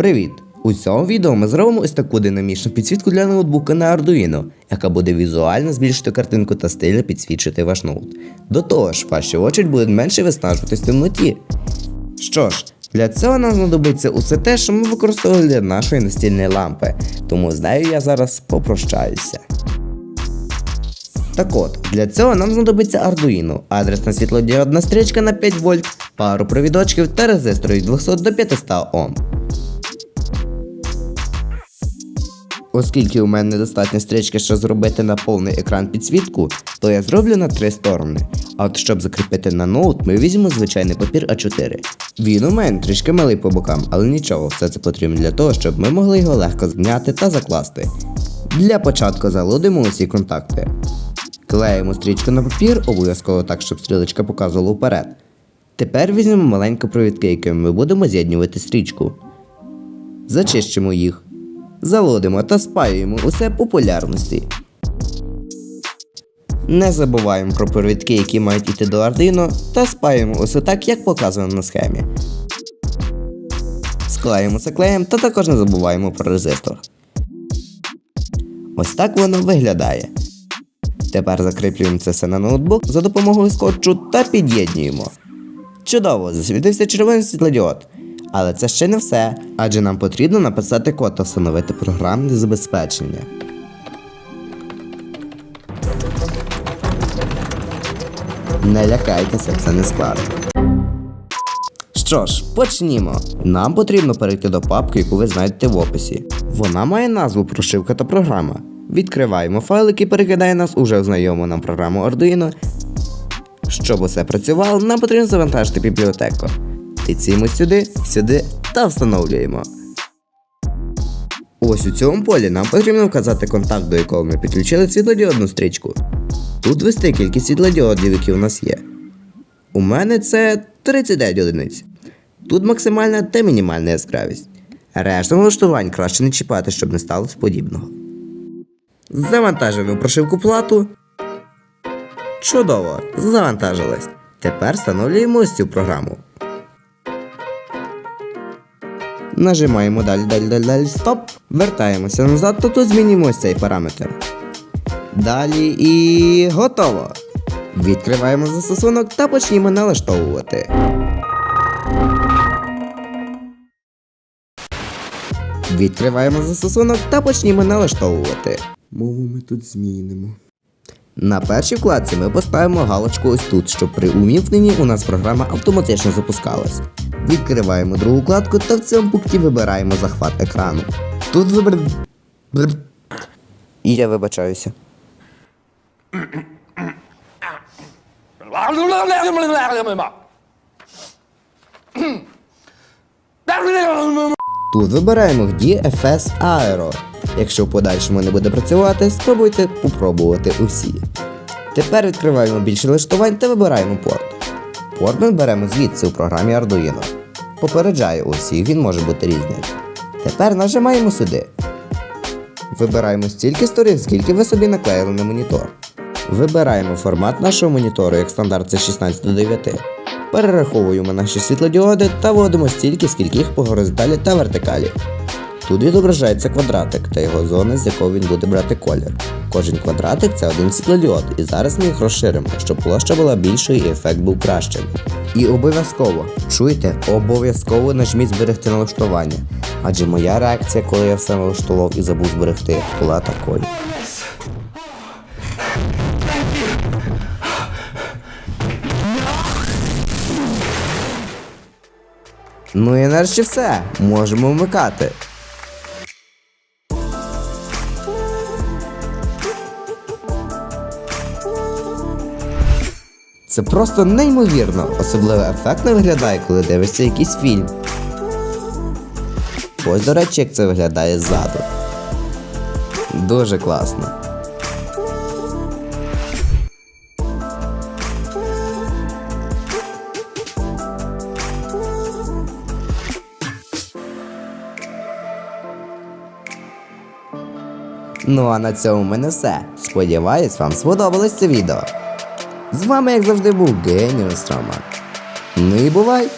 Привіт! У цьому відео ми зробимо ось таку динамічну підсвітку для ноутбука на Arduino, яка буде візуально збільшити картинку та стильно підсвічити ваш ноут. До того ж, ваші очі будуть менше виснажуватись в темноті. Що ж, для цього нам знадобиться усе те, що ми використовували для нашої настільної лампи, тому з нею я зараз попрощаюся. Так от, для цього нам знадобиться Arduino, адресна світлодіодна стрічка на 5 вольт, пару провідочків та резистор від 200 до 500 Ом. Оскільки у мене недостатньо стрічки, щоб зробити на повний екран підсвітку, то я зроблю на три сторони. А от щоб закріпити на ноут, ми візьмемо звичайний папір А4. Він у мене трішки малий по бокам, але нічого, все це потрібно для того, щоб ми могли його легко зняти та закласти. Для початку залудимо усі контакти. Клеїмо стрічку на папір, обов'язково так, щоб стрілочка показувала вперед. Тепер візьмемо маленькі провідки, якими ми будемо з'єднувати стрічку. Зачищимо їх. Залодимо та спаюємо усе популярності. Не забуваємо про провідки, які мають йти до Arduino, та спаюємо усе так, як показано на схемі. Склеїмо це клеєм та також не забуваємо про резистор. Ось так воно виглядає. Тепер закріплюємо це все на ноутбук за допомогою скотчу та під'єднуємо. Чудово, засвітився червоний світлодіод. Але це ще не все, адже нам потрібно написати код та встановити програмне забезпечення. Не лякайтеся, це не складно. Що ж, почнімо. Нам потрібно перейти до папки, яку ви знайдете в описі. Вона має назву прошивка та програма. Відкриваємо файлик і перекидає нас уже в знайому нам програму Arduino. Щоб усе працювало, нам потрібно завантажити бібліотеку. Тицюємо сюди, сюди та встановлюємо. Ось у цьому полі нам потрібно вказати контакт, до якого ми підключили світлодіодну стрічку. Тут ввести кількість світлодіодів, які у нас є. У мене це 39 одиниць. Тут максимальна та мінімальна яскравість. Решту налаштувань краще не чіпати, щоб не сталося подібного. Завантажуємо прошивку плату. Чудово, завантажилась. Тепер встановлюємо ось цю програму. Нажимаємо далі, далі, далі, далі, стоп. Вертаємося назад, то тут змінюємо ось цей параметр. Далі і готово. Відкриваємо застосунок та почнімо налаштовувати. Відкриваємо застосунок та почнімо налаштовувати. Мову ми тут змінимо. На першій вкладці ми поставимо галочку ось тут, щоб при увімкненні у нас програма автоматично запускалась. Відкриваємо другу вкладку та в цьому пункті вибираємо захват екрану. Тут вибер... Бр- І я вибачаюся. Тут вибираємо GFS Aero. Якщо в подальшому не буде працювати, спробуйте попробувати усі. Тепер відкриваємо більше налаштувань та вибираємо порт. Порт ми беремо звідси у програмі Arduino. Попереджаю усіх, він може бути різним. Тепер нажимаємо сюди. Вибираємо стільки сторін, скільки ви собі наклеїли на монітор. Вибираємо формат нашого монітору, як стандарт це 16 до 9. Перераховуємо наші світлодіоди та вводимо стільки, скільки їх по горизонталі та вертикалі. Тут відображається квадратик та його зона, з якого він буде брати колір. Кожен квадратик це один світлодіод, і зараз ми їх розширимо, щоб площа була більшою і ефект був кращим. І обов'язково, чуєте, обов'язково нажміть зберегти налаштування. Адже моя реакція, коли я все налаштував і забув зберегти, була такою. Ну і нарешті все. Можемо вмикати. Це просто неймовірно, особливо ефектно виглядає, коли дивишся якийсь фільм. Ось, до речі, як це виглядає ззаду. Дуже класно. Ну а на цьому в мене все. Сподіваюсь, вам сподобалось це відео. З вами, як завжди, був Геніус Роман. Ну і бувай!